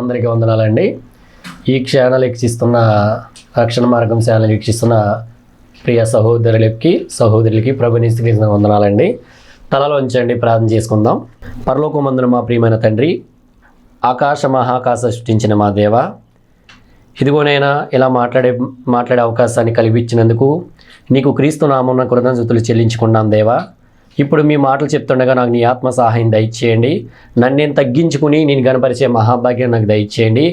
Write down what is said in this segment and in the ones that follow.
అందరికీ వందనాలండి. ఈ క్షానాలు వీక్షిస్తున్న రక్షణ మార్గం ఛానల్ వీక్షిస్తున్న ప్రియ సహోదరులకి సహోదరులకి ప్రభుని వందనాలండి. తలలో ఉంచండి ప్రార్థన చేసుకుందాం. పరలోకమందున మా ప్రియమైన తండ్రి ఆకాశ మహాకాశ సృష్టించిన మా దేవ ఇదిగోనైనా ఇలా మాట్లాడే మాట్లాడే అవకాశాన్ని కల్పించినందుకు నీకు క్రీస్తు నామన్న కృతజ్ఞతలు చెల్లించుకున్నాం దేవా. ఇప్పుడు మీ మాటలు చెప్తుండగా నాకు నీ ఆత్మ సహాయం దయచేయండి. నన్ను నేను తగ్గించుకుని నేను కనపరిచే మహాభాగ్యం నాకు దయచేయండి.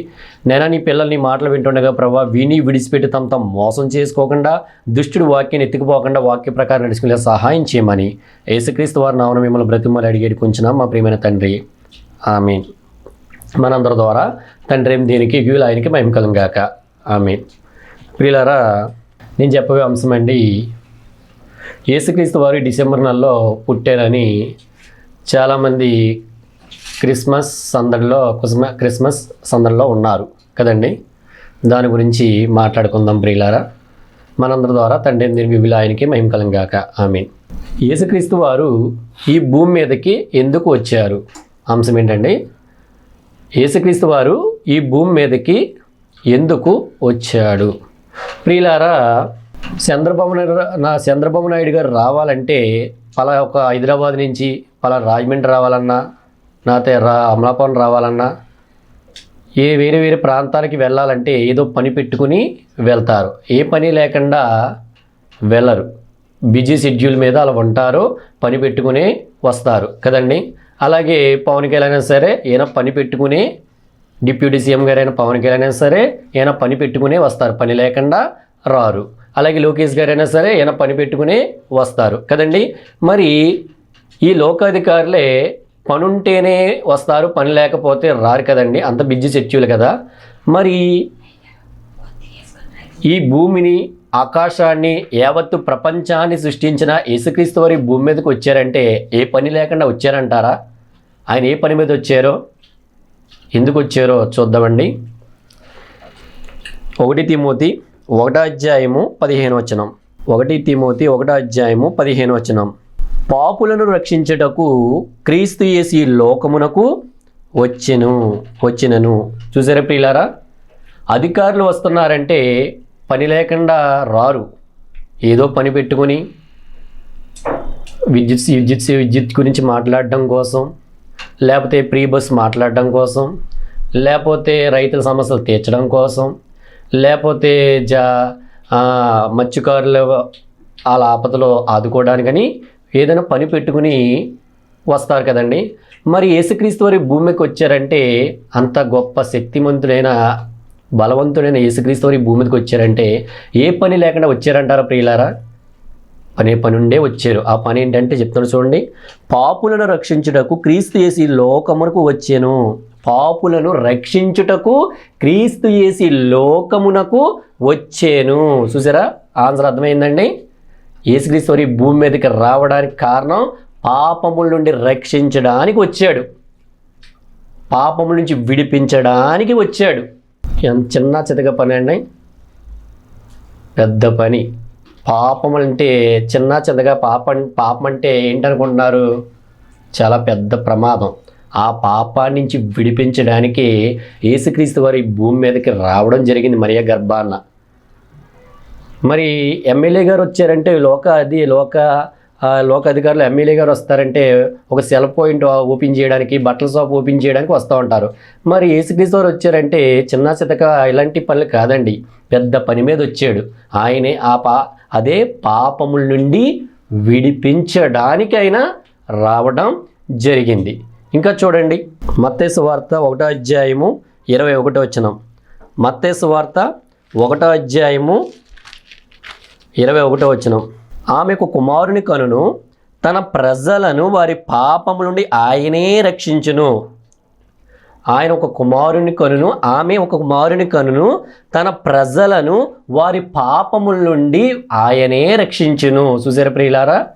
నేను నీ పిల్లల్ని మాటలు వింటుండగా ప్రభా విని విడిచిపెట్టి తమ తమ మోసం చేసుకోకుండా దుష్టుడు వాక్యాన్ని ఎత్తుకుపోకుండా వాక్య ప్రకారం నడుచుకునే సహాయం చేయమని యేసుక్రీస్తు వారి నామను మిమ్మల్ని బ్రతిమలు అడిగేది కొంచెం మా ప్రియమైన తండ్రి ఆమె మనందరి ద్వారా తండ్రి ఏం దీనికి వ్యూలు ఆయనకి మహిమకలం గాక. ఆమె ప్రియులారా నేను చెప్పే అంశం అండి యేసుక్రీస్తు వారు డిసెంబర్ నెలలో పుట్టారని చాలామంది క్రిస్మస్ సందడిలో క్రిస్మస్ సందడిలో ఉన్నారు కదండి? దాని గురించి మాట్లాడుకుందాం ప్రియులారా. మనందరి ద్వారా తండ్రి దీనికి వీలు ఆయనకి మహిమ కలంగాక ఆమె యేసుక్రీస్తు వారు ఈ భూమి మీదకి ఎందుకు వచ్చారు? అంశం ఏంటండి యేసుక్రీస్తు వారు ఈ భూమి మీదకి ఎందుకు వచ్చాడు? ప్రియులారా చంద్రబాబు నాయుడు నా చంద్రబాబు నాయుడు గారు రావాలంటే పలా ఒక హైదరాబాద్ నుంచి పలా రాజమండ్రి రావాలన్నా నాతో రా అమలాపురం రావాలన్నా ఏ వేరే వేరే ప్రాంతాలకి వెళ్ళాలంటే ఏదో పని పెట్టుకుని వెళ్తారు. ఏ పని లేకుండా వెళ్ళరు. బిజీ షెడ్యూల్ మీద అలా ఉంటారు పని పెట్టుకుని వస్తారు కదండి. అలాగే పవన్ కళ్యాణ్ అయినా సరే ఏమైనా పని పెట్టుకుని డిప్యూటీ సీఎం గారైనా పవన్ కళ్యాణ్ అయినా సరే ఏమైనా పని పెట్టుకునే వస్తారు. పని లేకుండా రారు. అలాగే లోకేష్ గారైనా సరే ఈయన పని పెట్టుకుని వస్తారు. కదండి? మరి ఈ లోకాధికారులే పనుంటేనే వస్తారు పని లేకపోతే రారు కదండి? అంత బిజీ షెడ్యూల్ కదా. మరి ఈ భూమిని ఆకాశాన్ని యావత్తు ప్రపంచాన్ని సృష్టించిన యేసుక్రీస్తు వారి భూమి మీదకి వచ్చారంటే ఏ పని లేకుండా వచ్చారంటారా? ఆయన ఏ పని మీద వచ్చారో? ఎందుకు వచ్చారో చూద్దామండి. ఒకటి తిమోతి ఒకటో అధ్యాయము పదిహేను వచనం. ఒకటి తిమోతి ఒకటో అధ్యాయము పదిహేను వచనం. పాపులను రక్షించుటకు క్రీస్తు చేసి లోకమునకు వచ్చెను వచ్చినను. చూసారా ప్రియులారా? అధికారులు వస్తున్నారంటే పని లేకుండా రారు. ఏదో పని పెట్టుకొని విద్యుత్ విద్యుత్ విద్యుత్ గురించి మాట్లాడడం కోసం లేకపోతే ప్రీ బస్ మాట్లాడడం కోసం లేకపోతే రైతుల సమస్యలు తీర్చడం కోసం లేకపోతే జా మత్స్యకారులు మత్స్యకారుల వాళ్ళ ఆపదలో ఆదుకోవడానికని ఏదైనా పని పెట్టుకుని వస్తారు కదండి. మరి యేసుక్రీస్తు వారి భూమికి వచ్చారంటే అంత గొప్ప శక్తిమంతుడైన బలవంతుడైన యేసుక్రీస్తు వారి భూమికి వచ్చారంటే ఏ పని లేకుండా వచ్చారంటారా ప్రియులారా? పనే పని ఉండే వచ్చారు. ఆ పని ఏంటంటే చెప్తాను చూడండి. పాపులను రక్షించుటకు క్రీస్తు చేసి లోకమునకు వచ్చాను. పాపులను రక్షించుటకు క్రీస్తు చేసి లోకమునకు వచ్చాను. చూసారా? ఆన్సర్ అర్థమైందండి? యేసుక్రీస్తు భూమి మీదకి రావడానికి కారణం పాపముల నుండి రక్షించడానికి వచ్చాడు. పాపముల నుంచి విడిపించడానికి వచ్చాడు. ఎంత చిన్న చితక పని అండి? పెద్ద పని. పాపం అంటే చిన్న చిన్నగా పాపం పాపం అంటే ఏంటనుకుంటున్నారు? చాలా పెద్ద ప్రమాదం. ఆ పాపాన్ని నుంచి విడిపించడానికి యేసుక్రీస్తు వారి భూమి మీదకి రావడం జరిగింది మరియ గర్భాన్న మరి ఎమ్మెల్యే గారు వచ్చారంటే లోక అది లోక లోక అధికారులు ఎమ్మెల్యే గారు వస్తారంటే ఒక సెల్ పాయింట్ ఓపెన్ చేయడానికి బట్టల షాప్ ఓపెన్ చేయడానికి వస్తూ ఉంటారు. మరి ఏసుక్రీస్తు వారు వచ్చారంటే చిన్న చితక ఇలాంటి పనులు కాదండి. పెద్ద పని మీద వచ్చాడు. ఆయనే ఆ పా అదే పాపముల నుండి విడిపించడానికైనా రావడం జరిగింది. ఇంకా చూడండి. మత్తేసు వార్త ఒకటో అధ్యాయము ఇరవై ఒకటో వచనం. మత్తేసు వార్త ఒకటో అధ్యాయము ఇరవై ఒకటో వచనం. ఆమెకు కుమారుని కనును తన ప్రజలను వారి పాపముల నుండి ఆయనే రక్షించును. ఆయన ఒక కుమారుని కనును ఆమె ఒక కుమారుని కనును తన ప్రజలను వారి పాపముల నుండి ఆయనే రక్షించును. చూసారా ప్రియులారా?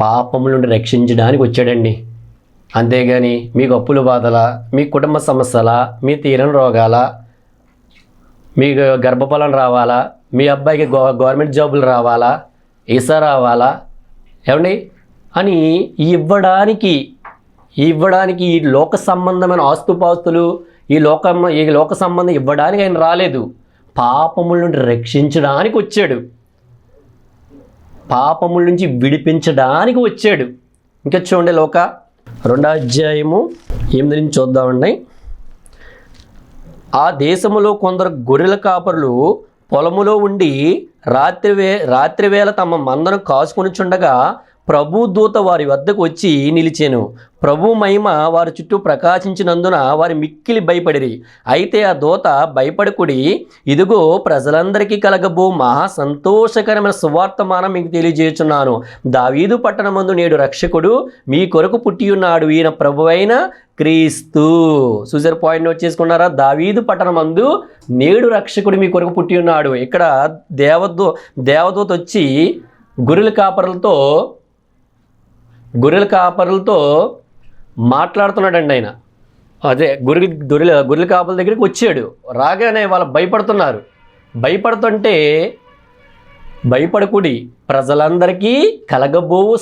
పాపముల నుండి రక్షించడానికి వచ్చాడండి. అంతేగాని మీకు అప్పుల బాధలా మీ కుటుంబ సమస్యలా మీ తీరని రోగాల మీకు గర్భఫలం రావాలా మీ అబ్బాయికి గో గవర్నమెంట్ జాబులు రావాలా ఈసా రావాలా ఏమండి? అని ఇవ్వడానికి ఇవ్వడానికి ఈ లోక సంబంధమైన ఆస్తుపాస్తులు ఈ లోక ఈ లోక సంబంధం ఇవ్వడానికి ఆయన రాలేదు. పాపముల నుండి రక్షించడానికి వచ్చాడు. పాపముల నుంచి విడిపించడానికి వచ్చాడు. ఇంకా చూడండి లోక రెండో అధ్యాయము ఎనిమిది నుంచి చూద్దామండి. ఆ దేశములో కొందరు గొర్రెల కాపరులు పొలములో ఉండి రాత్రి వే రాత్రి వేళ తమ మందను కాసుకొనిచుండగా ప్రభు దూత వారి వద్దకు వచ్చి నిలిచాను. ప్రభు మహిమ వారి చుట్టూ ప్రకాశించినందున వారి మిక్కిలి భయపడిరి. అయితే ఆ దూత భయపడకుడి ఇదిగో ప్రజలందరికీ కలగబో మహా సంతోషకరమైన సువార్తమానం మీకు తెలియజేస్తున్నాను దావీదు పట్టణమందు నేడు రక్షకుడు మీ కొరకు పుట్టి ఉన్నాడు ఈయన ప్రభు అయిన క్రీస్తు. సూజర్ పాయింట్ నోట్ చేసుకున్నారా? దావీదు పట్టణమందు నేడు రక్షకుడు మీ కొరకు పుట్టి ఉన్నాడు. ఇక్కడ దేవదూ దేవదూత వచ్చి గొర్రెల కాపరులతో గొర్రెల కాపరులతో మాట్లాడుతున్నాడండి ఆయన. అదే గొర్రెల గొర్రెల గొర్రెల కాపల దగ్గరికి వచ్చాడు. రాగానే వాళ్ళు భయపడుతున్నారు. భయపడుతుంటే భయపడకుడి. ప్రజలందరికీ కలగబో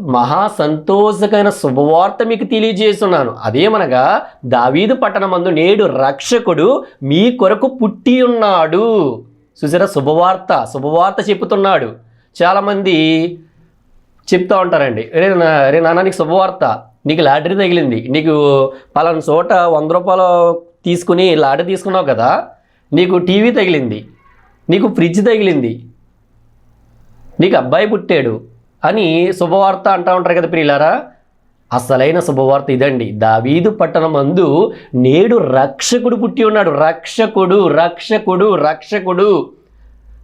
మహా సంతోషకమైన శుభవార్త మీకు తెలియజేస్తున్నాను. అదేమనగా దావీదు పట్టణమందు నేడు రక్షకుడు మీ కొరకు పుట్టి ఉన్నాడు. చూసారా? శుభవార్త శుభవార్త చెబుతున్నాడు. చాలామంది చెప్తా ఉంటారండి. రే రే నాన్న నీకు శుభవార్త. నీకు లాటరీ తగిలింది. నీకు పలానా చోట వంద రూపాయలు తీసుకుని లాటరీ తీసుకున్నావు కదా నీకు టీవీ తగిలింది నీకు ఫ్రిడ్జ్ తగిలింది నీకు అబ్బాయి పుట్టాడు అని శుభవార్త అంటూ ఉంటారు కదా ప్రియులారా. అసలైన శుభవార్త ఇదండి. దావీదు పట్టణమందు నేడు రక్షకుడు పుట్టి ఉన్నాడు. రక్షకుడు రక్షకుడు రక్షకుడు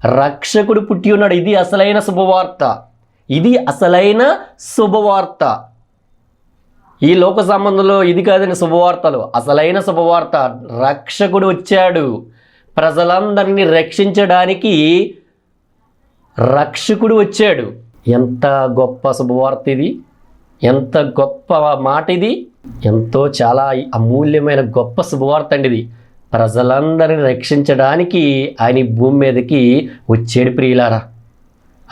రక్షకుడు పుట్టి ఉన్నాడు. ఇది అసలైన శుభవార్త. ఇది అసలైన శుభవార్త. ఈ లోక సంబంధంలో ఇది కాదని శుభవార్తలు. అసలైన శుభవార్త. రక్షకుడు వచ్చాడు. ప్రజలందరినీ రక్షించడానికి రక్షకుడు వచ్చాడు. ఎంత గొప్ప శుభవార్త ఇది. ఎంత గొప్ప మాట ఇది. ఎంతో చాలా అమూల్యమైన గొప్ప శుభవార్త అండి ఇది. ప్రజలందరిని రక్షించడానికి ఆయన భూమి మీదకి వచ్చాడు ప్రియులారా.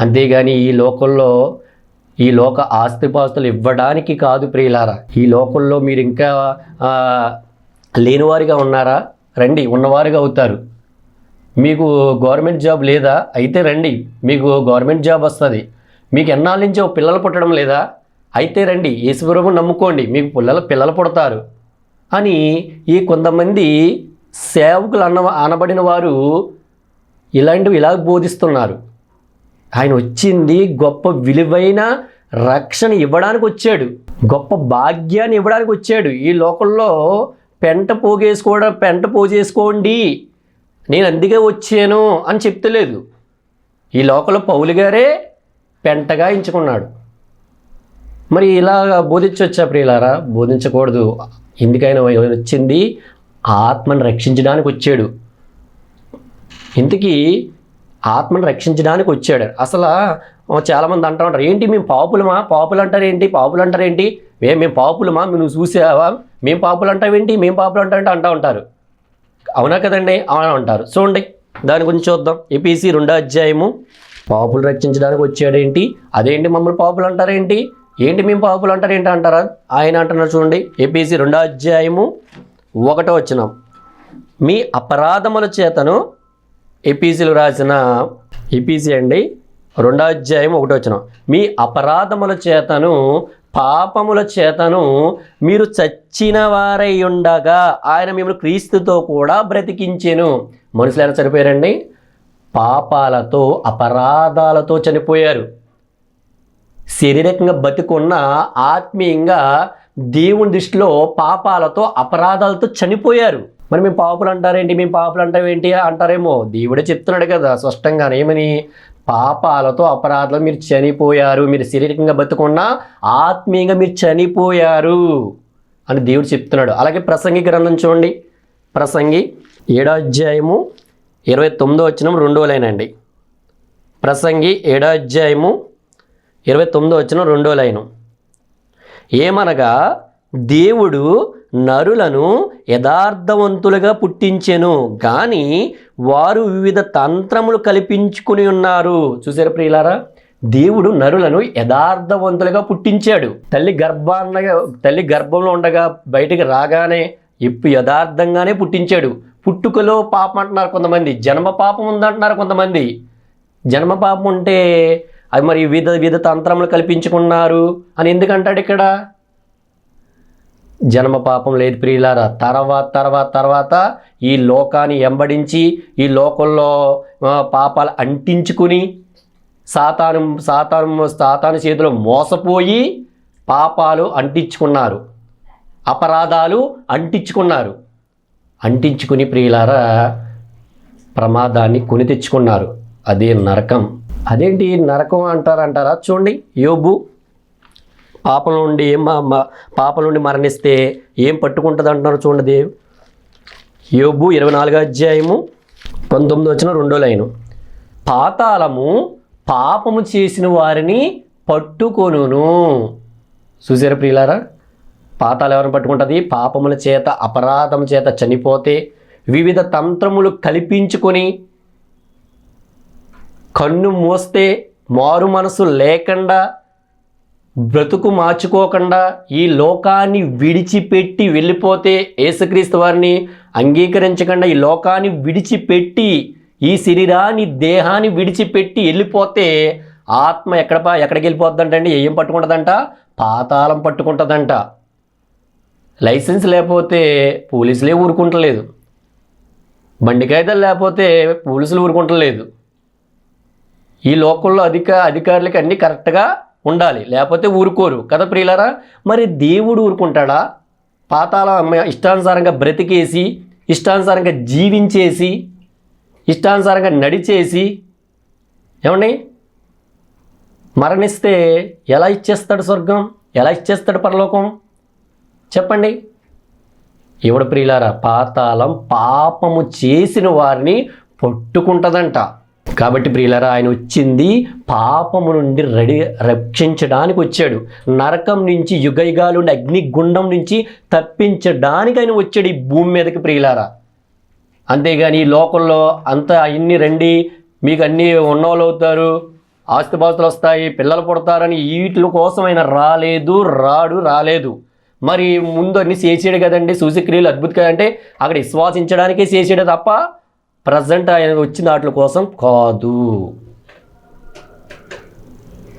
అంతేగాని ఈ లోకంలో ఈ లోక ఆస్తిపాస్తులు ఇవ్వడానికి కాదు ప్రియులారా. ఈ లోకంలో మీరు ఇంకా లేనివారిగా ఉన్నారా? రండి ఉన్నవారుగా అవుతారు. మీకు గవర్నమెంట్ జాబ్ లేదా? అయితే రండి మీకు గవర్నమెంట్ జాబ్ వస్తుంది. మీకు ఎన్నాళ్ళ నుంచి పిల్లలు పుట్టడం లేదా? అయితే రండి యేసుప్రభు నమ్ముకోండి మీకు పిల్లలు పిల్లలు పుడతారు. అని ఈ కొంతమంది సేవకులు అన్న అనబడిన వారు ఇలాంటివి ఇలా బోధిస్తున్నారు. ఆయన వచ్చింది గొప్ప విలువైన రక్షణ ఇవ్వడానికి వచ్చాడు. గొప్ప భాగ్యాన్ని ఇవ్వడానికి వచ్చాడు. ఈ లోకంలో పెంట పోగేసుకోవడం పెంట పోజేసుకోండి. నేను అందుకే వచ్చాను అని చెప్తలేదు. ఈ లోకంలో పౌలు గారే పెంటగా ఎంచుకున్నాడు. మరి ఇలా బోధించవచ్చా ప్రియులారా? బోధించకూడదు. ఎందుకైనా వచ్చింది? ఆత్మను రక్షించడానికి వచ్చాడు. ఇంతకీ ఆత్మను రక్షించడానికి వచ్చాడు. అసలు చాలామంది అంటూ ఉంటారు ఏంటి మేము పాపులమా? పాపులు అంటారు ఏంటి పాపులు అంటారు ఏంటి ఏ మేము పాపులమా? నువ్వు చూసావా? మేము పాపులు అంటావేంటి మేము పాపులు అంటావేంటి అంటూ ఉంటారు. అవునా కదండి? అవునా అంటారు. చూడండి దాని గురించి చూద్దాం. ఏపీసీ రెండో అధ్యాయము. పాపులు రక్షించడానికి వచ్చాడేంటి? అదేంటి మమ్మల్ని పాపులు అంటారేంటి ఏంటి మేము పాపులు అంటారు? ఏంటి అంటారా ఆయన అంటున్నారు చూడండి ఏపీసీ రెండో అధ్యాయము ఒకటో వచ్చినాం మీ అపరాధముల చేతను ఎపీసీలు రాసిన ఎపీసీ అండి రెండో అధ్యాయం ఒకటో వచ్చిన మీ అపరాధముల చేతను పాపముల చేతను మీరు చచ్చిన వారై ఉండగా ఆయన మిమ్మల్ని క్రీస్తుతో కూడా బ్రతికించెను. మనుషులైనా చనిపోయారండి? పాపాలతో అపరాధాలతో చనిపోయారు. శారీరకంగా బతికున్న ఆత్మీయంగా దేవుని దృష్టిలో పాపాలతో అపరాధాలతో చనిపోయారు. మరి మేము పాపులు అంటారేంటి? మేము పాపులు అంటావేంటి అంటారేమో? దేవుడే చెప్తున్నాడు కదా స్పష్టంగా ఏమని? పాపాలతో అపరాధాలు మీరు చనిపోయారు. మీరు శారీరకంగా బతుకున్నా ఆత్మీయంగా మీరు చనిపోయారు అని దేవుడు చెప్తున్నాడు. అలాగే ప్రసంగి గ్రంథం చూడండి. ప్రసంగి ఏడో అధ్యాయము ఇరవై తొమ్మిదో వచ్చిన రెండో లైన్ అండి. ప్రసంగి ఏడో అధ్యాయము ఇరవై తొమ్మిదో వచ్చిన రెండో లైను. ఏమనగా దేవుడు నరులను యథార్థవంతులుగా పుట్టించెను. కానీ వారు వివిధ తంత్రములు కల్పించుకుని ఉన్నారు. చూసారు ప్రియులారా? దేవుడు నరులను యథార్థవంతులుగా పుట్టించాడు. తల్లి గర్భాన్న తల్లి గర్భంలో ఉండగా బయటికి రాగానే ఇప్పు యథార్థంగానే పుట్టించాడు. పుట్టుకలో పాపం అంటున్నారు కొంతమంది. జన్మ పాపం ఉందంటున్నారు కొంతమంది. జన్మ పాపం ఉంటే అది మరి వివిధ వివిధ తంత్రములు కల్పించుకున్నారు అని ఎందుకంటాడు ఇక్కడ? జన్మ పాపం లేదు ప్రియులారా. తర్వాత తర్వాత తర్వాత ఈ లోకాన్ని ఎంబడించి ఈ లోకంలో పాపాలు అంటించుకుని సాతాను సాతాను సాతాను చేతిలో మోసపోయి పాపాలు అంటించుకున్నారు. అపరాధాలు అంటించుకున్నారు. అంటించుకుని ప్రియులారా ప్రమాదాన్ని కొని తెచ్చుకున్నారు. అదే నరకం. అదేంటి నరకం అంటారంటారా? చూడండి. యోబు పాపం నుండి ఏం మా- పాపం నుండి మరణిస్తే ఏం పట్టుకుంటుంది అంటున్నారు చూడండి దేవ్ యోబు ఇరవై నాలుగో అధ్యాయము పంతొమ్మిది వచ్చిన రెండో లైను. పాతాళము పాపము చేసిన వారిని పట్టుకొనును. చూసారా ప్రియులారా? పాతాలు ఎవరిని పట్టుకుంటుంది? పాపముల చేత అపరాధం చేత చనిపోతే వివిధ తంత్రములు కల్పించుకొని కన్ను మూస్తే మారు మనసు లేకుండా బ్రతుకు మార్చుకోకుండా ఈ లోకాన్ని విడిచిపెట్టి వెళ్ళిపోతే ఏసుక్రీస్తు వారిని అంగీకరించకుండా ఈ లోకాన్ని విడిచిపెట్టి ఈ శరీరాన్ని దేహాన్ని విడిచిపెట్టి వెళ్ళిపోతే ఆత్మ ఎక్కడ ఎక్కడికి వెళ్ళిపోద్దంటండి ఏం పట్టుకుంటుందంట? పాతాళం పట్టుకుంటుందంట. లైసెన్స్ లేకపోతే పోలీసులే ఊరుకుంటలేదు. బండి కాగితాలు లేకపోతే పోలీసులు ఊరుకుంటలేదు. ఈ లోకంలో అధిక అధికారులకి అన్నీ కరెక్ట్గా ఉండాలి. లేకపోతే ఊరుకోరు. కదా ప్రియులరా మరి దేవుడు ఊరుకుంటాడా? పాతాల ఇష్టానుసారంగా బ్రతికేసి ఇష్టానుసారంగా జీవించేసి ఇష్టానుసారంగా నడిచేసి ఏమండి? మరణిస్తే ఎలా ఇచ్చేస్తాడు స్వర్గం? ఎలా ఇచ్చేస్తాడు పరలోకం? చెప్పండి. ఎవడు ప్రియులారా పాతాళం పాపము చేసిన వారిని పట్టుకుంటుందంట. కాబట్టి ప్రియులరా ఆయన వచ్చింది పాపము నుండి రెడీ రక్షించడానికి వచ్చాడు. నరకం నుంచి యుగయుగాలు అగ్నిగుండం నుంచి తప్పించడానికి ఆయన వచ్చాడు ఈ భూమి మీదకి ప్రియులారా. అంతేగాని ఈ లోకంలో అంతా అన్ని రండి మీకు అన్నీ ఉన్నోళ్ళు అవుతారు ఆస్తిపాస్తులు వస్తాయి పిల్లలు పుడతారని వీటి కోసం ఆయన రాలేదు రాడు రాలేదు. మరి ముందు అన్ని చేసాడు కదండి సూచక్రియలు అద్భుత కదంటే అక్కడ విశ్వాసించడానికే చేసాడు తప్ప ప్రజెంట్ ఆయన వచ్చిన వాటి కోసం కాదు.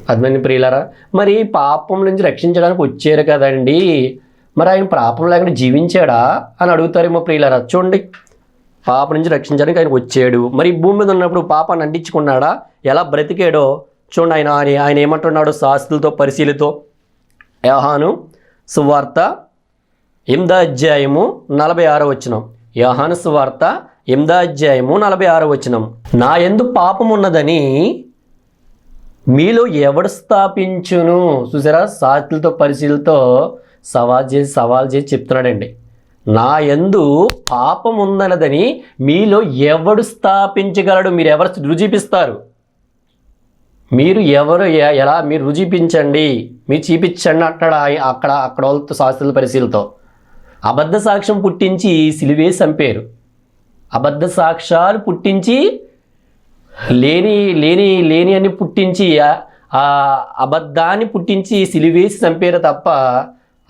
అర్థమైంది ప్రియులారా? మరి పాపం నుంచి రక్షించడానికి వచ్చారు కదండి. మరి ఆయన పాపం లేకుండా జీవించాడా అని అడుగుతారేమో ప్రియులారా? చూడండి. పాప నుంచి రక్షించడానికి ఆయన వచ్చాడు. మరి భూమి మీద ఉన్నప్పుడు పాపాన్ని అంటించుకున్నాడా? ఎలా బ్రతికాడో చూడండి ఆయన ఆయన ఆయన ఏమంటున్నాడు శాస్త్రులతో పరిశీలితో. యహాను సువార్త ఎనిమిదో అధ్యాయము నలభై ఆరో వచనం. యహాను సువార్త ఎనిమిదో అధ్యాయము నలభై ఆరో వచనం. నా ఎందు పాపం ఉన్నదని మీలో ఎవడు స్థాపించును? చూసారా? సాతులతో పరిశీలతో సవాల్ చేసి సవాల్ చేసి చెప్తున్నాడండి. నా ఎందు పాపం ఉందన్నదని మీలో ఎవడు స్థాపించగలడు? మీరు ఎవరు రుజుపిస్తారు మీరు ఎవరు? ఎలా? మీరు రుజుపించండి మీరు చూపించండి అంటాడు అక్కడ అక్కడ వాళ్ళతో శాస్త్రుల పరిశీలతో. అబద్ధ సాక్ష్యం పుట్టించి సిలివే చంపారు అబద్ధ సాక్ష్యాలు పుట్టించి లేని లేని లేని అని పుట్టించి ఆ- అబద్ధాన్ని పుట్టించి సిలివేసి చంపారు తప్ప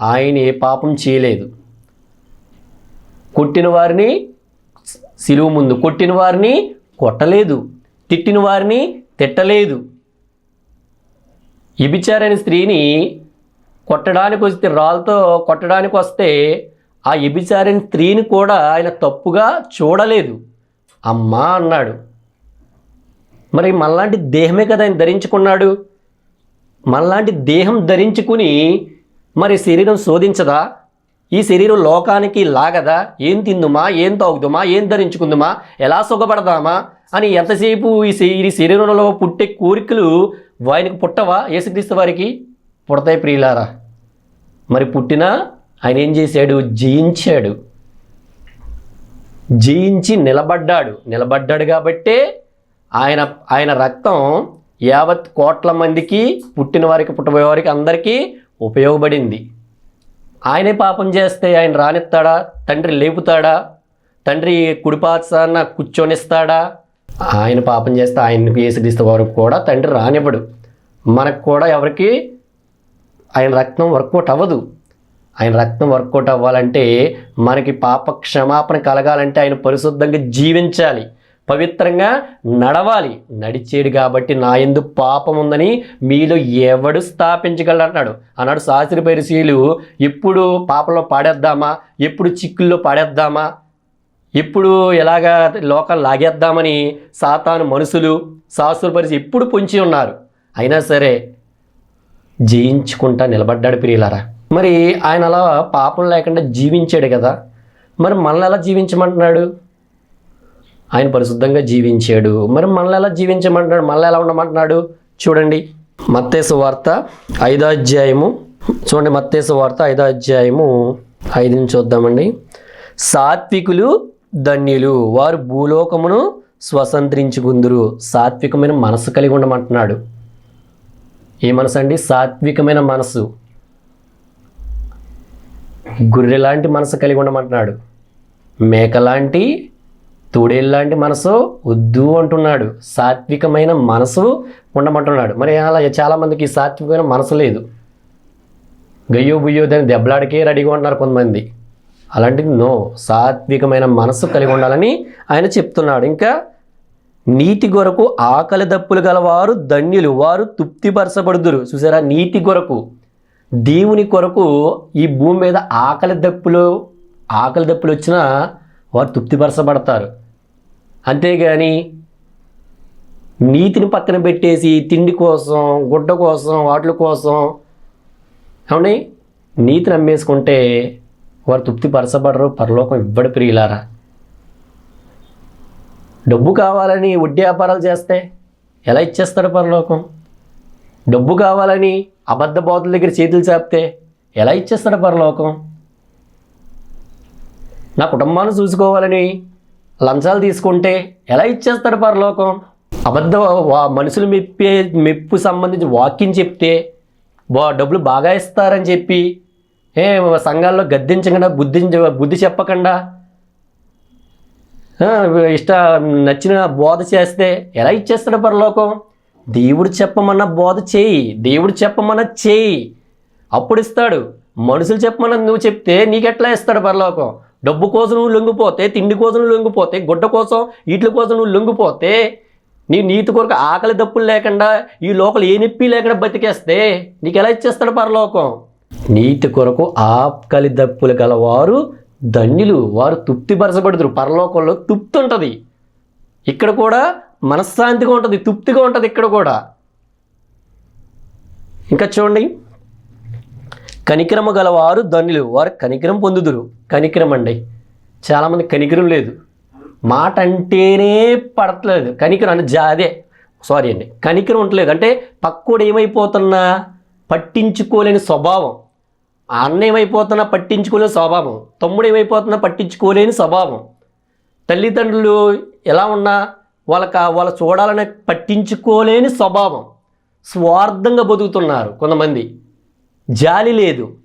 ఆయన ఏ పాపం చేయలేదు. కొట్టిన వారిని సిలువు ముందు కొట్టిన వారిని కొట్టలేదు. తిట్టిన వారిని తిట్టలేదు. ఇబిచారని స్త్రీని కొట్టడానికి వస్తే రాళ్ళతో కొట్టడానికి వస్తే ఆ ఇబిచారని స్త్రీని కూడా ఆయన తప్పుగా చూడలేదు. అమ్మా అన్నాడు. మరి మనలాంటి దేహమే కదా ఆయన ధరించుకున్నాడు? మనలాంటి దేహం ధరించుకుని మరి శరీరం శోధించదా? ఈ శరీరం లోకానికి లాగదా? ఏం తిందుమా? ఏం తాగుదుమా? ఏం ధరించుకుందుమా? ఎలా సుఖపడదామా? అని ఎంతసేపు ఈ ఈ శరీరంలో పుట్టే కోరికలు వాయనకు పుట్టవా? యేసుక్రీస్తు వారికి? పుడతాయి ప్రియులారా. మరి పుట్టినా ఆయన ఏం చేశాడు? జయించాడు. జయించి నిలబడ్డాడు. నిలబడ్డాడు కాబట్టే ఆయన ఆయన రక్తం యావత్ కోట్ల మందికి పుట్టిన వారికి పుట్టబోయే వారికి అందరికీ ఉపయోగపడింది. ఆయనే పాపం చేస్తే ఆయన రానిస్తాడా? తండ్రి లేపుతాడా? తండ్రి కుడిపాత్సాన కూర్చొనిస్తాడా? ఆయన పాపం చేస్తే ఆయనకు ఏసుక్రీస్తు వారికి కూడా తండ్రి రానివ్వడు. మనకు కూడా ఎవరికి? ఆయన రక్తం వర్కౌట్ అవ్వదు. ఆయన రక్తం వర్కౌట్ అవ్వాలంటే మనకి పాప క్షమాపణ కలగాలంటే ఆయన పరిశుద్ధంగా జీవించాలి. పవిత్రంగా నడవాలి. నడిచేడు కాబట్టి నా ఎందు పాపం ఉందని మీలో ఎవడు స్థాపించగలడు అన్నాడు అన్నాడు శాస్త్రి పరిశీలు ఎప్పుడు పాపంలో పాడేద్దామా? ఎప్పుడు చిక్కుల్లో పాడేద్దామా? ఎప్పుడు ఎలాగా లోకం లాగేద్దామని సాతాను మనుషులు శాస్త్ర పరిస్థితి ఎప్పుడు పొంచి ఉన్నారు? అయినా సరే జయించుకుంటా నిలబడ్డాడు ప్రియులారా. మరి ఆయన అలా పాపం లేకుండా జీవించాడు కదా. మరి మనల్ని ఎలా జీవించమంటున్నాడు? ఆయన పరిశుద్ధంగా జీవించాడు. మరి మనల్ని ఎలా జీవించమంటున్నాడు? మనల్ని ఎలా ఉండమంటున్నాడు? చూడండి. మత్తేసు వార్త ఐదో అధ్యాయము చూడండి మత్తేసు వార్త ఐదో అధ్యాయము ఐదు నుంచి చూద్దామండి. సాత్వికులు ధన్యులు వారు భూలోకమును స్వతంత్రించుకుందురు. సాత్వికమైన మనసు కలిగి ఉండమంటున్నాడు. ఏ మనసు అండి సాత్వికమైన మనసు. గొర్రె లాంటి మనసు కలిగి ఉండమంటున్నాడు. మేకలాంటి తోడేళ్ళలాంటి మనసు వద్దు అంటున్నాడు. సాత్వికమైన మనసు ఉండమంటున్నాడు. మరి అలా చాలామందికి సాత్వికమైన మనసు లేదు. గయ్యో బుయ్యో దాన్ని దెబ్బలాడికే రెడీగా ఉంటున్నారు కొంతమంది. అలాంటిది నో సాత్వికమైన మనసు కలిగి ఉండాలని ఆయన చెప్తున్నాడు. ఇంకా నీతి కొరకు ఆకలి దప్పులు గలవారు ధన్యులు వారు తృప్తిపరచబడుదురు. చూసారా? నీతి కొరకు దేవుని కొరకు ఈ భూమి మీద ఆకలి దప్పులు ఆకలి దప్పులు వచ్చినా వారు తృప్తిపరచబడతారు. అంతేగాని నీతిని పక్కన పెట్టేసి తిండి కోసం గుడ్డ కోసం వాటి కోసం ఏమండి? నీతిని అమ్మేసుకుంటే వారు తృప్తిపరచబడరు. పరలోకం ఇవ్వడు ప్రియులారా. డబ్బు కావాలని వడ్డీ వ్యాపారాలు చేస్తే ఎలా ఇచ్చేస్తాడు పరలోకం? డబ్బు కావాలని అబద్ధ బోధల దగ్గర చేతులు చాపితే ఎలా ఇచ్చేస్తాడు పరలోకం? నా కుటుంబాన్ని చూసుకోవాలని లంచాలు తీసుకుంటే ఎలా ఇచ్చేస్తాడు పరలోకం? అబద్ధ మనుషులు మెప్పే మెప్పు సంబంధించి వాక్యం చెప్తే బా డబ్బులు బాగా ఇస్తారని చెప్పి ఏ సంఘాల్లో గద్దించకుండా బుద్ధి బుద్ధి చెప్పకుండా ఇష్ట నచ్చిన బోధ చేస్తే ఎలా ఇచ్చేస్తాడు పరలోకం? దేవుడు చెప్పమన్న బోధ చేయి. దేవుడు చెప్పమన్న చేయి. అప్పుడు ఇస్తాడు. మనుషులు చెప్పమన్న నువ్వు చెప్తే నీకెట్లా ఇస్తాడు పరలోకం? డబ్బు కోసం నువ్వు లొంగిపోతే తిండి కోసం నువ్వు లొంగిపోతే గుడ్డ కోసం వీటి కోసం నువ్వు లొంగిపోతే నీ నీతి కొరకు ఆకలి దప్పులు లేకుండా ఈ లోకల్ ఏ నొప్పి లేకుండా బతికేస్తే నీకు ఎలా ఇచ్చేస్తాడు పరలోకం? నీతి కొరకు ఆకలి దప్పులు గలవారు ధన్యులు. వారు తృప్తిపరచబడుతురు పరలోకంలో తృప్తి ఉంటుంది. ఇక్కడ కూడా మనశ్శాంతిగా ఉంటుంది తృప్తిగా ఉంటుంది ఇక్కడ కూడా. ఇంకా చూడండి. కనికరమ గలవారు ధనులు వారు కనికరం పొందుదురు. కనికరం అండి. చాలామంది కనికరం లేదు. మాట అంటేనే పడట్లేదు. కనికరం అంటే జాదే సారీ అండి. కనికరం ఉండలేదు అంటే పక్కోడు ఏమైపోతున్నా పట్టించుకోలేని స్వభావం. అన్న ఏమైపోతున్నా పట్టించుకోలేని స్వభావం. తమ్ముడు ఏమైపోతున్నా పట్టించుకోలేని స్వభావం. తల్లిదండ్రులు ఎలా ఉన్నా వాళ్ళకి వాళ్ళు వాళ్ళ చూడాలని పట్టించుకోలేని స్వభావం. స్వార్థంగా బతుకుతున్నారు కొంతమంది. జాలి లేదు.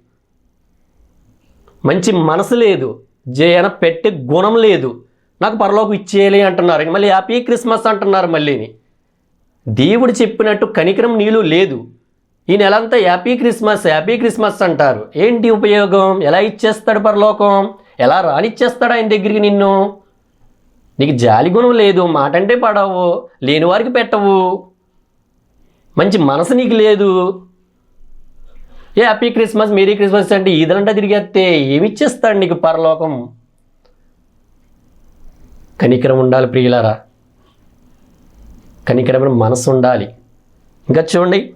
మంచి మనసు లేదు. జయన పెట్టే గుణం లేదు. నాకు పరలోకి ఇచ్చేయాలి అంటున్నారు. మళ్ళీ హ్యాపీ క్రిస్మస్ అంటున్నారు మళ్ళీని. దేవుడు చెప్పినట్టు కనికరం నీళ్ళు లేదు. ఈ నెలంతా హ్యాపీ క్రిస్మస్ హ్యాపీ క్రిస్మస్ అంటారు. ఏంటి ఉపయోగం? ఎలా ఇచ్చేస్తాడు పరలోకం? ఎలా రానిచ్చేస్తాడు ఆయన దగ్గరికి నిన్ను? నీకు జాలి గుణం లేదు మాట అంటే పడవు లేని వారికి పెట్టవు. మంచి మనసు నీకు లేదు. ఏ హ్యాపీ క్రిస్మస్ మేరీ క్రిస్మస్ అంటే ఈదలంటా తిరిగేస్తే ఏమి ఇచ్చేస్తాడు నీకు పరలోకం? కనికరం ఉండాలి ప్రియులారా. కనికరమైన మనసు ఉండాలి. ఇంకా చూడండి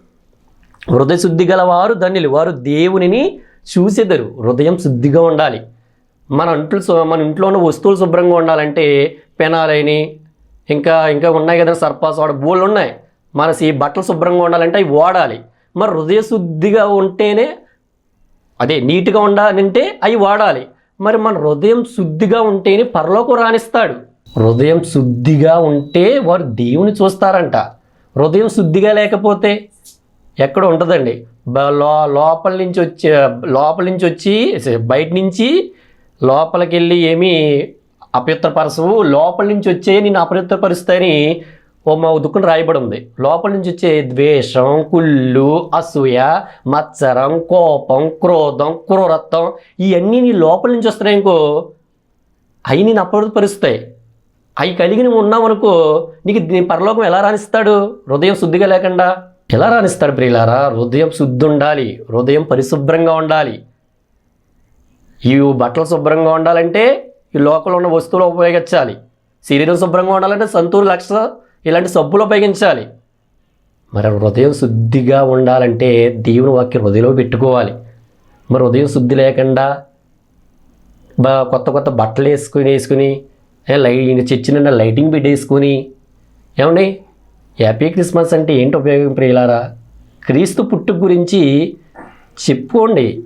హృదయ శుద్ధి గల వారు ధన్యులు. వారు దేవునిని చూసేదరు. హృదయం శుద్ధిగా ఉండాలి. మన ఇంట్లో మన ఇంట్లో ఉన్న వస్తువులు శుభ్రంగా ఉండాలంటే పెనాలని ఇంకా ఇంకా ఉన్నాయి కదా సర్పాస్ వాడ బోళ్ళు ఉన్నాయి మన ఈ బట్టలు శుభ్రంగా ఉండాలంటే అవి వాడాలి. మరి హృదయ శుద్ధిగా ఉంటేనే అదే నీట్గా ఉండాలంటే అవి వాడాలి. మరి మన హృదయం శుద్ధిగా ఉంటేనే పరలోకం రాణిస్తాడు. హృదయం శుద్ధిగా ఉంటే వారు దేవుని చూస్తారంట. హృదయం శుద్ధిగా లేకపోతే ఎక్కడ ఉంటుందండి? లోపల నుంచి వచ్చి లోపల నుంచి వచ్చి బయట నుంచి లోపలికి వెళ్ళి ఏమీ అపవిత్రపరచవు. లోపల నుంచి వచ్చే నేను అపవిత్రపరుస్తాయని ఓ మా దుక్కుని రాయబడి ఉంది. లోపల నుంచి వచ్చే ద్వేషం కుళ్ళు అసూయ మత్సరం కోపం క్రోధం క్రూరత్వం ఇవన్నీ నీ లోపల నుంచి వస్తున్నాయి ఇంకో అవి నేను అప్పపరుస్తాయి అవి కలిగి నువ్వు ఉన్నావనుకో నీకు పరలోకం ఎలా రాణిస్తాడు? హృదయం శుద్ధిగా లేకుండా. ఎలా రాణిస్తాడు ప్రియులారా? హృదయం శుద్ధి ఉండాలి హృదయం పరిశుభ్రంగా ఉండాలి. ఈ బట్టలు శుభ్రంగా ఉండాలంటే ఈ లోపల ఉన్న వస్తువులు ఉపయోగించాలి. శరీరం శుభ్రంగా ఉండాలంటే సంతూరు లక్ష ఇలాంటి సబ్బులు ఉపయోగించాలి. మరి హృదయం శుద్ధిగా ఉండాలంటే దేవుని వాక్యం హృదయంలో పెట్టుకోవాలి. మరి హృదయం శుద్ధి లేకుండా బా కొత్త కొత్త బట్టలు వేసుకుని వేసుకుని ఏ లై లైటింగ్ బిడ్ ఏమండి? హ్యాపీ క్రిస్మస్ అంటే ఏంటి ఉపయోగం ప్రియులారా? క్రీస్తు పుట్టు గురించి చెప్పుకోండి.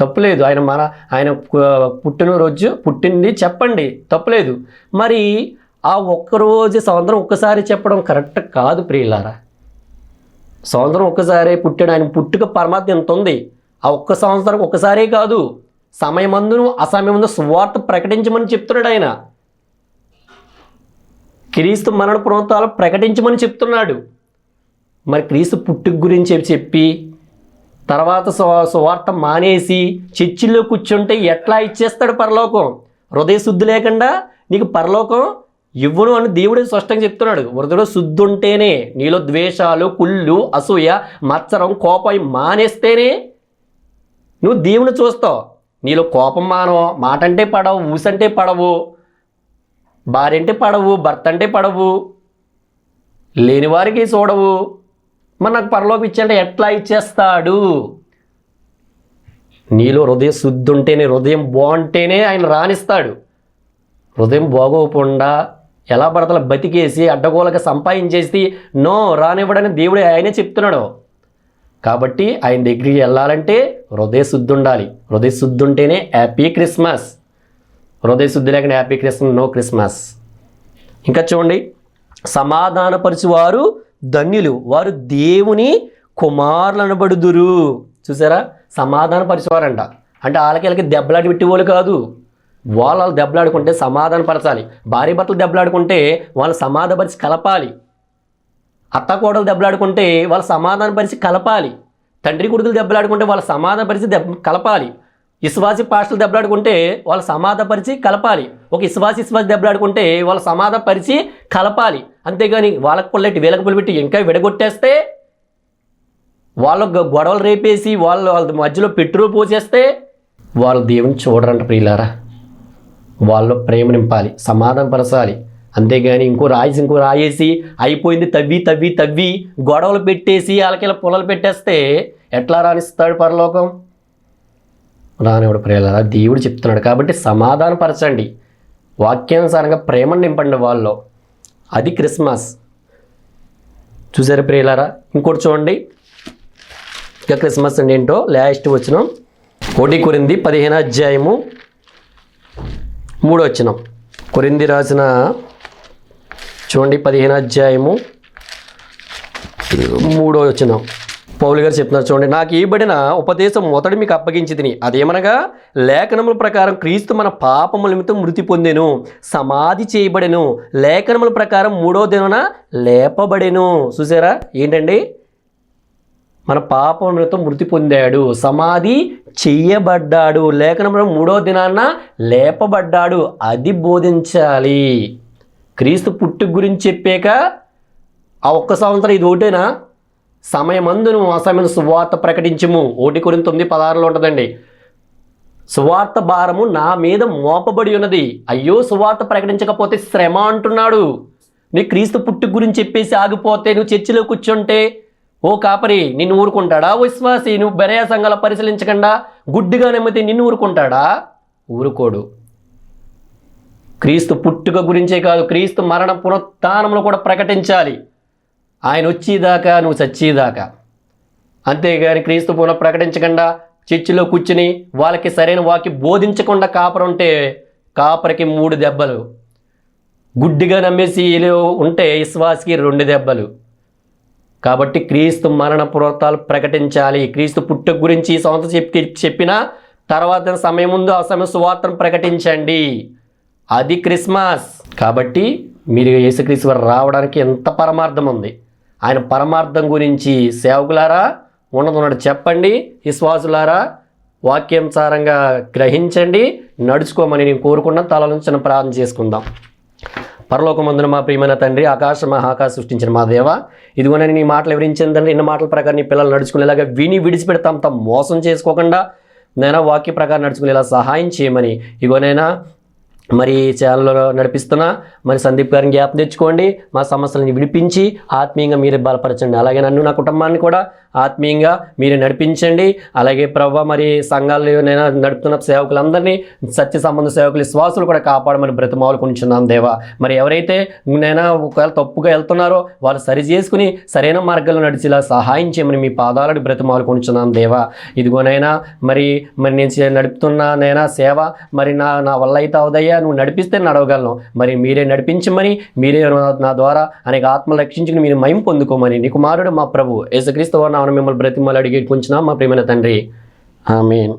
తప్పులేదు ఆయన మన ఆయన పుట్టినరోజు పుట్టింది చెప్పండి. తప్పులేదు మరి ఆ ఒక్కరోజు సంవత్సరం ఒక్కసారి చెప్పడం కరెక్ట్ కాదు ప్రియులారా. సంవత్సరం ఒక్కసారి పుట్టాడు. ఆయన పుట్టుక పరమాత్మ ఎంత ఉంది? ఆ ఒక్క సంవత్సరం ఒక్కసారే కాదు. సమయమందును అసమయమందు సువార్త ప్రకటించమని చెప్తున్నాడు ఆయన. క్రీస్తు మరణ ప్రాంతాలు ప్రకటించమని చెప్తున్నాడు. మరి క్రీస్తు పుట్టుక గురించి చెప్పి తర్వాత సు- సువార్త మానేసి చర్చిల్లో కూర్చుంటే ఎట్లా ఇచ్చేస్తాడు పరలోకం? హృదయ శుద్ధి లేకుండా నీకు పరలోకం ఇవ్వను అని దేవుడే స్పష్టంగా చెప్తున్నాడు. హృదయలో శుద్ధి ఉంటేనే నీలో ద్వేషాలు కుళ్ళు అసూయ మత్సరం కోపం మానేస్తేనే నువ్వు దేవుని చూస్తావు. నీలో కోపం మానవు మాట అంటే పడవు ఊసంటే పడవు భార్య అంటే పడవు భర్త అంటే పడవు లేని వారికి చూడవు మరి నాకు పరలోకి ఇచ్చంటే ఎట్లా ఇచ్చేస్తాడు? నీలో హృదయ శుద్ధి ఉంటేనే హృదయం బాగుంటేనే ఆయన రాణిస్తాడు. హృదయం బాగోకుండా ఎలా పడతల బతికేసి అడ్డగోలగా సంపాదించేసి నో రానివ్వడని దేవుడు ఆయనే చెప్తున్నాడు. కాబట్టి ఆయన దగ్గరికి వెళ్ళాలంటే హృదయ శుద్ధి ఉండాలి. హృదయ శుద్ధి ఉంటేనే హ్యాపీ క్రిస్మస్. హృదయ శుద్ధి లేకుండా హ్యాపీ క్రిస్మస్ నో క్రిస్మస్. ఇంకా చూడండి సమాధానపరిచేవారు ధన్యులు. వారు దేవుని కుమారులనబడుదురు. చూసారా? సమాధానపరిచేవారంట అంటే వాళ్ళకి వీళ్ళకి దెబ్బలాడి పెట్టేవాళ్ళు కాదు. వాళ్ళు వాళ్ళు దెబ్బలాడుకుంటే సమాధానపరచాలి భార్య భర్తలు దెబ్బలాడుకుంటే వాళ్ళు సమాధానపరిచి కలపాలి. అత్త కోడలు దెబ్బలాడుకుంటే వాళ్ళు సమాధానపరిచి కలపాలి. తండ్రి కొడుకులు దెబ్బలాడుకుంటే వాళ్ళు సమాధానపరిచి దెబ్బ కలపాలి. ఇస్వాసి పాస్టలు దెబ్బలాడుకుంటే వాళ్ళు సమాధపరిచి కలపాలి. ఒక ఇస్వాసి ఇస్వాసి దెబ్బలాడుకుంటే వాళ్ళు సమాధపరిచి కలపాలి. అంతేగాని వాళ్ళకు పుల్లెట్టి వీళ్ళకి పుల్లెట్టి ఇంకా విడగొట్టేస్తే వాళ్ళ గొడవలు రేపేసి వాళ్ళు వాళ్ళ మధ్యలో పెట్రోల్ పోసేస్తే వాళ్ళు దేవుని చూడరంట ప్రియులారా. వాళ్ళు ప్రేమ నింపాలి సమాధానం పరచాలి. అంతేగాని ఇంకో రాయేసి ఇంకో రాయేసి అయిపోయింది తవ్వి తవ్వి తవ్వి గొడవలు పెట్టేసి వాళ్ళకి పొలలు పెట్టేస్తే ఎట్లా రాణిస్తాడు పరలోకం? రానివాడు ప్రియులారా దేవుడు చెప్తున్నాడు. కాబట్టి సమాధానపరచండి. వాక్యానుసారంగా ప్రేమను నింపండి వాళ్ళలో. అది క్రిస్మస్. చూసారు ప్రియులారా? ఇంకోటి చూడండి. ఇక క్రిస్మస్ అండి ఏంటో? లాస్ట్ వచ్చిన కోటి కొరింది పదిహేను అధ్యాయము మూడో వచ్చిన కొరింది రాసిన చూడండి పదిహేను అధ్యాయము మూడో వచ్చినాం పౌలు గారు చెప్తున్నారు చూడండి నాకు ఇవ్వబడిన ఉపదేశం మొదటి మీకు అప్పగించి తిని అదేమనగా లేఖనముల ప్రకారం క్రీస్తు మన పాపముల నిమిత్తం మృతి పొందెను సమాధి చేయబడెను. లేఖనముల ప్రకారం మూడో దినన లేపబడెను. చూసారా? ఏంటండి? మన పాపం నిమిత్తం మృతి పొందాడు సమాధి చెయ్యబడ్డాడు లేఖనంలో మూడో దినాన్న లేపబడ్డాడు అది బోధించాలి. క్రీస్తు పుట్టుక గురించి చెప్పాక ఆ ఒక్క సంవత్సరం ఇది ఒకటేనా? సమయమందును అసమైన సువార్త ప్రకటించము. ఒకటి కొన్ని తొమ్మిది పదహారులో ఉంటుందండి. సువార్త భారము నా మీద మోపబడి ఉన్నది. అయ్యో సువార్త ప్రకటించకపోతే శ్రమ అంటున్నాడు. నీ క్రీస్తు పుట్టుక గురించి చెప్పేసి ఆగిపోతే నువ్వు చర్చిలో కూర్చుంటే ఓ కాపరి నిన్ను ఊరుకుంటాడా? విశ్వాసి నువ్వు బెరయ సంఘాల పరిశీలించకుండా గుడ్డిగా నమ్మితే నిన్ను ఊరుకుంటాడా? ఊరుకోడు. క్రీస్తు పుట్టుక గురించే కాదు క్రీస్తు మరణ పునరుత్థానంలో కూడా ప్రకటించాలి. ఆయన వచ్చేదాకా నువ్వు చచ్చేదాకా. అంతేగాని క్రీస్తు పునః ప్రకటించకుండా చర్చిలో కూర్చుని వాళ్ళకి సరైన వాకి బోధించకుండా కాపరం ఉంటే కాపరికి మూడు దెబ్బలు. గుడ్డిగా నమ్మేసి ఉంటే విశ్వాసికి రెండు దెబ్బలు. కాబట్టి క్రీస్తు మరణ పునరుత్థాలు ప్రకటించాలి. క్రీస్తు పుట్ట గురించి ఈ సంవత్సరం చెప్పి చెప్పిన తర్వాత సమయం ముందు ఆ సమయం సువార్తను ప్రకటించండి. అది క్రిస్మస్. కాబట్టి మీరు యేసుక్రీస్తు వారు రావడానికి ఎంత పరమార్థం ఉంది? ఆయన పరమార్థం గురించి సేవకులారా ఉన్నది చెప్పండి విశ్వాసులారా వాక్యానుసారంగా గ్రహించండి నడుచుకోమని నేను కోరుకున్న తల నుంచి ప్రార్థన చేసుకుందాం. పరలోకమందున మా ప్రియమైన తండ్రి ఆకాశ మహాకాశ సృష్టించిన మా దేవ ఇదిగోనని నీ మాటలు వివరించిన తండ్రి ఇన్న మాటల ప్రకారం నీ పిల్లలు నడుచుకునేలాగా విని విడిచిపెడతాం తమ మోసం చేసుకోకుండా నైనా వాక్య ప్రకారం నడుచుకునేలా సహాయం చేయమని ఇగోనైనా మరి ఈ ఛానల్లో నడిపిస్తున్నా మరి సందీప్ గారిని జ్ఞాపం తెచ్చుకోండి. మా సమస్యలను విడిపించి ఆత్మీయంగా మీరే బలపరచండి. అలాగే నన్ను నా కుటుంబాన్ని కూడా ఆత్మీయంగా మీరే నడిపించండి. అలాగే ప్రభావ మరి సంఘాలు నేను నడుపుతున్న సేవకులందరినీ సత్య సంబంధ సేవకులు శ్వాసులు కూడా కాపాడమని బ్రతిమాలు కొంచున్నాం దేవా. మరి ఎవరైతే నేను ఒకవేళ తప్పుగా వెళ్తున్నారో వాళ్ళు సరి చేసుకుని సరైన మార్గంలో నడిచేలా సహాయం చేయమని మీ పాదాలను బ్రతిమాలు కొంచున్నాం దేవా ఇదిగోనైనా మరి మరి నేను నడుపుతున్న నైనా సేవ మరి నా నా వల్ల అయితే అవుదయ్యా. నువ్వు నడిపిస్తే నడవగలను. మరి మీరే నడిపించమని మీరే నా- ద్వారా అనేక ఆత్మలు రక్షించుకుని మీరు మయం పొందుకోమని నీ కుమారుడు మా ప్రభు యేసుక్రీస్తు వారు మిమ్మల్ని బ్రతిమలు అడిగి కొంచెం మా ప్రియమైన తండ్రి. ఆమేన్.